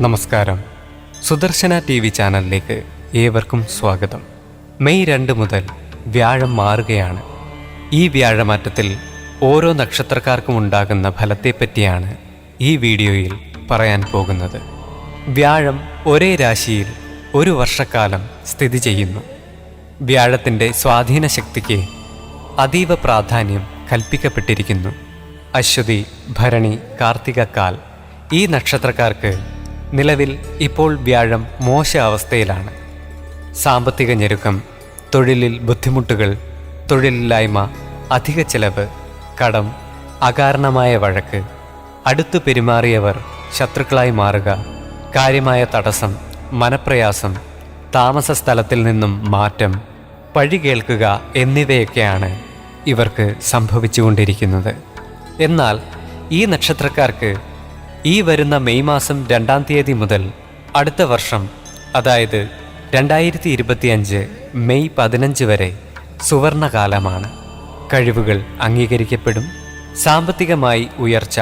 നമസ്കാരം. Sudarshana T V ചാനലിലേക്ക് ഏവർക്കും സ്വാഗതം. മെയ് രണ്ട് മുതൽ വ്യാഴം മാറുകയാണ്. ഈ വ്യാഴമാറ്റത്തിൽ ഓരോ നക്ഷത്രക്കാർക്കും ഉണ്ടാകുന്ന ഫലത്തെപ്പറ്റിയാണ് ഈ വീഡിയോയിൽ പറയാൻ പോകുന്നത്. വ്യാഴം ഒരേ രാശിയിൽ ഒരു വർഷക്കാലം സ്ഥിതി ചെയ്യുന്നു. വ്യാഴത്തിന്റെ സ്വാധീന ശക്തിക്ക് അതീവ പ്രാധാന്യം കൽപ്പിക്കപ്പെട്ടിരിക്കുന്നു. അശ്വതി ഭരണി കാർത്തികക്കാൽ ഈ നക്ഷത്രക്കാർക്ക് നിലവിൽ ഇപ്പോൾ വ്യാഴം മോശ അവസ്ഥയിലാണ് സാമ്പത്തിക ഞെരുക്കം തൊഴിലിൽ ബുദ്ധിമുട്ടുകൾ തൊഴിലില്ലായ്മ അധിക ചെലവ് കടം അകാരണമായ വഴക്ക് അടുത്തു പെരുമാറിയവർ ശത്രുക്കളായി മാറുക കാര്യമായ തടസ്സം മനപ്രയാസം താമസ സ്ഥലത്തിൽ നിന്നും മാറ്റം പഴി കേൾക്കുക എന്നിവയൊക്കെയാണ് ഇവർക്ക് സംഭവിച്ചുകൊണ്ടിരിക്കുന്നത്. എന്നാൽ ഈ നക്ഷത്രക്കാർക്ക് ഈ വരുന്ന മെയ് മാസം രണ്ടാം തീയതി മുതൽ അടുത്ത വർഷം അതായത് രണ്ടായിരത്തി ഇരുപത്തിയഞ്ച് മെയ് പതിനഞ്ച് വരെ സുവർണകാലമാണ്. കഴിവുകൾ അംഗീകരിക്കപ്പെടും. സാമ്പത്തികമായി ഉയർച്ച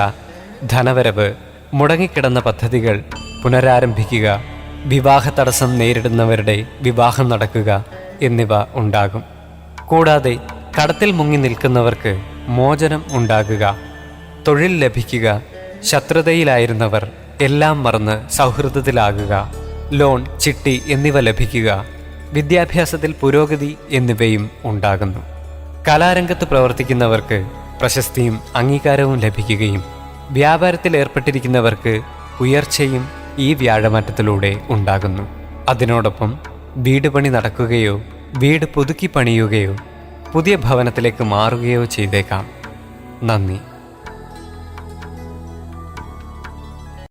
ധനവരവ് മുടങ്ങിക്കിടന്ന പദ്ധതികൾ പുനരാരംഭിക്കുക വിവാഹ തടസ്സം നേരിടുന്നവരുടെ വിവാഹം നടക്കുക എന്നിവ ഉണ്ടാകും. കൂടാതെ കടത്തിൽ മുങ്ങി നിൽക്കുന്നവർക്ക് മോചനം ഉണ്ടാകുക തൊഴിൽ ലഭിക്കുക ശത്രുതയിലായിരുന്നവർ എല്ലാം മറന്ന് സൗഹൃദത്തിലാകുക. ലോൺ ചിട്ടി എന്നിവ ലഭിക്കുക വിദ്യാഭ്യാസത്തിൽ പുരോഗതി എന്നിവയും ഉണ്ടാകുന്നു. കലാരംഗത്ത് പ്രവർത്തിക്കുന്നവർക്ക് പ്രശസ്തിയും അംഗീകാരവും ലഭിക്കുകയും വ്യാപാരത്തിൽ ഏർപ്പെട്ടിരിക്കുന്നവർക്ക് ഉയർച്ചയും ഈ വ്യാഴമാറ്റത്തിലൂടെ ഉണ്ടാകുന്നു. അതിനോടൊപ്പം വീട് പണി നടക്കുകയോ വീട് പുതുക്കി പണിയുകയോ പുതിയ ഭവനത്തിലേക്ക് മാറുകയോ ചെയ്തേക്കാം. നന്ദി.